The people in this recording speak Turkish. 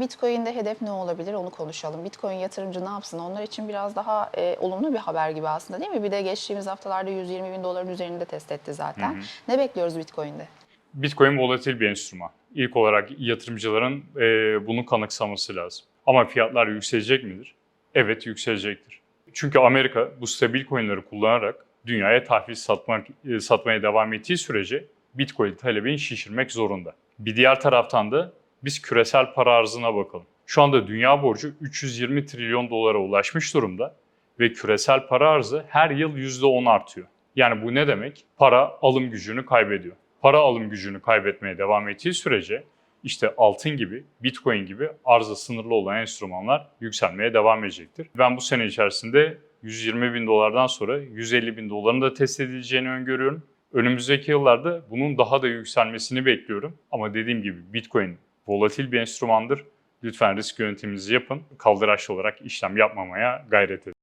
Peki Bitcoin'de hedef ne olabilir onu konuşalım. Bitcoin yatırımcı ne yapsın? Onlar için biraz daha e, olumlu bir haber gibi aslında değil mi? Bir de geçtiğimiz haftalarda 120 bin doların üzerinde test etti zaten. Ne bekliyoruz Bitcoin'de? Bitcoin volatil bir enstrüman. İlk olarak yatırımcıların e, bunu kanıksaması lazım. Ama fiyatlar yükselecek midir? Evet yükselecektir. Çünkü Amerika bu stabil coinleri kullanarak dünyaya tahvil satmak, e, satmaya devam ettiği sürece Bitcoin talebini şişirmek zorunda. Bir diğer taraftan da biz küresel para arzına bakalım. Şu anda dünya borcu 320 trilyon dolara ulaşmış durumda ve küresel para arzı her yıl %10 artıyor. Yani bu ne demek? Para alım gücünü kaybediyor. Para alım gücünü kaybetmeye devam ettiği sürece işte altın gibi, bitcoin gibi arzı sınırlı olan enstrümanlar yükselmeye devam edecektir. Ben bu sene içerisinde 120 bin dolardan sonra 150 bin doların da test edileceğini öngörüyorum. Önümüzdeki yıllarda bunun daha da yükselmesini bekliyorum. Ama dediğim gibi bitcoin volatil bir enstrümandır. Lütfen risk yönetiminizi yapın. Kaldıraçlı olarak işlem yapmamaya gayret edin.